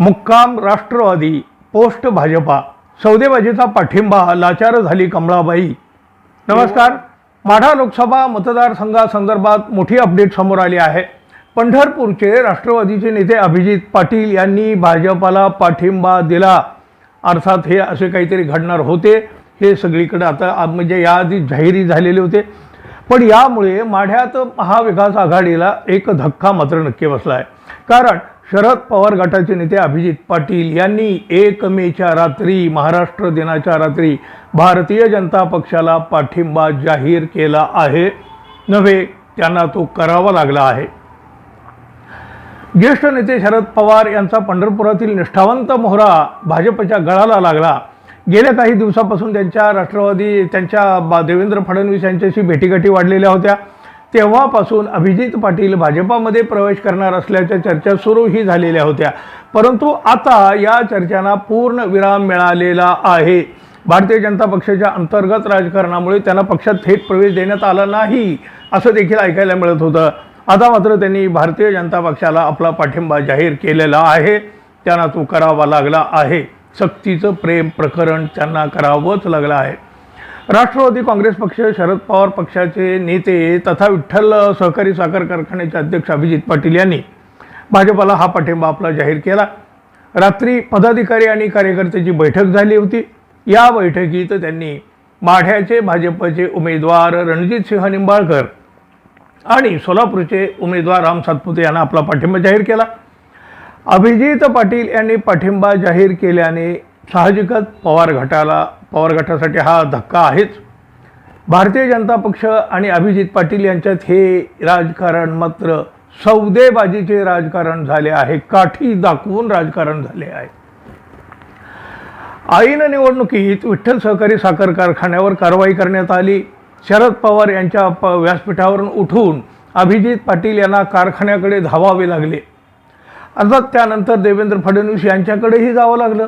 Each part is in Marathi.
मुक्काम राष्ट्रवादी पोस्ट भाजपा सौदेबाजीचा पाठिंबा लाचार झाली कमळाबाई. नमस्कार. माढा लोकसभा मतदारसंघासंदर्भात मोठी अपडेट समोर आली आहे. पंढरपूरचे राष्ट्रवादीचे नेते अभिजित पाटील यांनी भाजपाला पाठिंबा दिला. अर्थात हे असे काहीतरी घडणार होते. हे सगळीकडे आता म्हणजे याआधी जाहिरी झालेले होते. पण यामुळे माढ्यात महाविकास आघाडीला एक धक्का मात्र नक्की बसला आहे कारण शरद पवार गटाचे नेते अभिजित पाटील यांनी एक मेच्या रात्री महाराष्ट्र दिनाच्या रात्री भारतीय जनता पक्षाला पाठिंबा जाहीर केला आहे. नव्हे त्यांना तो करावा लागला आहे. ज्येष्ठ नेते शरद पवार यांचा पंढरपुरातील निष्ठावंत मोहरा भाजपच्या गळाला लागला. गेल्या काही दिवसापासून त्यांच्या राष्ट्रवादी त्यांच्या बा- देवेंद्र फडणवीस यांच्याशी भेटीगाठी वाढलेल्या होत्या. तेव्हापासून अभिजित पाटील भाजपामध्ये प्रवेश करणार असल्याच्या चर्चा सुरूही झालेल्या होत्या. परंतु आता या चर्चांना पूर्ण विराम मिळालेला आहे. भारतीय जनता पक्षाच्या अंतर्गत राजकारणामुळे त्यांना पक्षात थेट प्रवेश देण्यात आला नाही असं देखील ऐकायला मिळत होतं. आता मात्र त्यांनी भारतीय जनता पक्षाला आपला पाठिंबा जाहीर केलेला आहे. त्यांना तो करावा लागला आहे. सक्तीचं प्रेम प्रकरण त्यांना करावंच लागलं आहे. राष्ट्रवादी काँग्रेस पक्ष शरद पवार पक्षाचे नेते तथा विठ्ठल सहकारी साखर कारखान्याचे अध्यक्ष अभिजित पाटील यांनी भाजपाला हा पाठिंबा आपला जाहीर केला. रात्री पदाधिकारी आणि कार्यकर्त्याची बैठक झाली होती. या बैठकीत त्यांनी माढ्याचे भाजपचे उमेदवार रणजित सिंह निंबाळकर आणि सोलापूरचे उमेदवार राम सातपुते यांना आपला पाठिंबा जाहीर केला. अभिजित पाटील यांनी पाठिंबा जाहीर केल्याने साहजिकच पवार गटाला पवार गटासाठी हा धक्का आहेच. भारतीय जनता पक्ष आणि अभिजित पाटील यांच्यात हे राजकारण मात्र सौदेबाजीचे राजकारण झाले आहे काठी दाखवून राजकारण झाले आहे. आईनं निवडणुकीत विठ्ठल सहकारी साखर कारखान्यावर कारवाई करण्यात आली. शरद पवार यांच्या प व्यासपीठावरून उठून अभिजित पाटील यांना कारखान्याकडे धावावे लागले. अर्थात त्यानंतर देवेंद्र फडणवीस यांच्याकडेही जावं लागलं.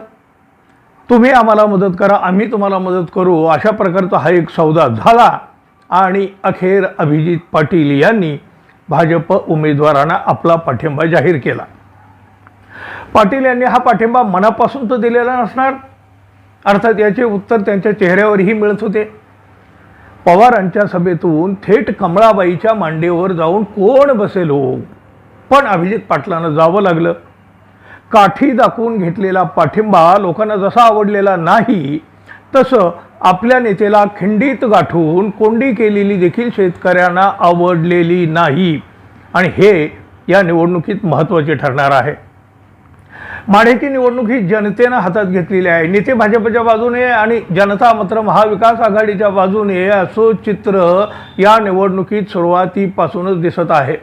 तुम्ही आम्हाला मदत करा आम्ही तुम्हाला मदत करू अशा प्रकारचा हा एक सौदा झाला. आणि अखेर अभिजित पाटील यांनी भाजप उमेदवारांना आपला पाठिंबा जाहीर केला. पाटील यांनी हा पाठिंबा मनापासून तर दिलेला नसणार. अर्थात याचे उत्तर त्यांच्या चेहऱ्यावरही मिळत होते. पवारांच्या सभेतून थेट कमळाबाईच्या मांडीवर जाऊन कोण बसेल हो? पण अभिजित पाटलांना जावं लागलं. काठी दाखवून घेतलेला पाठिंबा लोकांना जसा आवडलेला नाही तसं आपल्या नेत्याला खिंडीत गाठून कोंडी केलेली देखील शेतकऱ्यांना आवडलेली नाही. आणि हे या निवडणुकीत महत्त्वाचे ठरणार आहे. माढेची निवडणूक ही जनतेनं हातात घेतलेली आहे. नेते भाजपच्या बाजूने आणि जनता मात्र महाविकास आघाडीच्या बाजूने असं चित्र या निवडणुकीत सुरुवातीपासूनच दिसत आहे.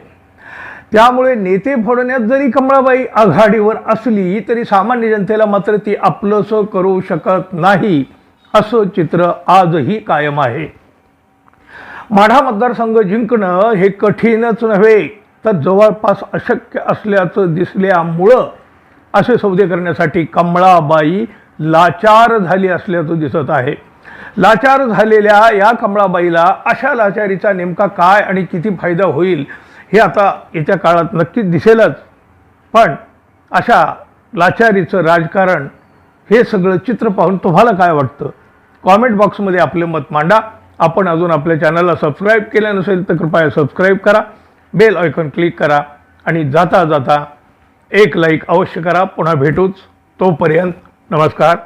त्यामुळे नेते फोडण्यात जरी कमळाबाई आघाडीवर असली तरी सामान्य जनतेला मात्र ती आपलंसं करू शकत नाही असं चित्र आजही कायम आहे. माढा मतदारसंघ जिंकणं हे कठीणच नव्हे तर जवळपास अशक्य असल्याचं दिसल्यामुळं असे सौदे करण्यासाठी कमळाबाई लाचार झाली असल्याचं दिसत आहे. लाचार झालेल्या या कमळाबाईला अशा लाचारीचा नेमका काय आणि किती फायदा होईल हे आता येत्या काळात नक्कीच दिसेलच. पण अशा लाचारीचं राजकारण हे सगळं चित्र पाहून तुम्हाला काय वाटतं? कॉमेंट बॉक्समध्ये आपले मत मांडा. आपण अजून आपल्या चॅनलला सबस्क्राईब केलं नसेल तर कृपया सबस्क्राईब करा. बेल आयकॉन क्लिक करा आणि जाता जाता एक लाईक अवश्य करा. पुन्हा भेटूच. तोपर्यंत नमस्कार.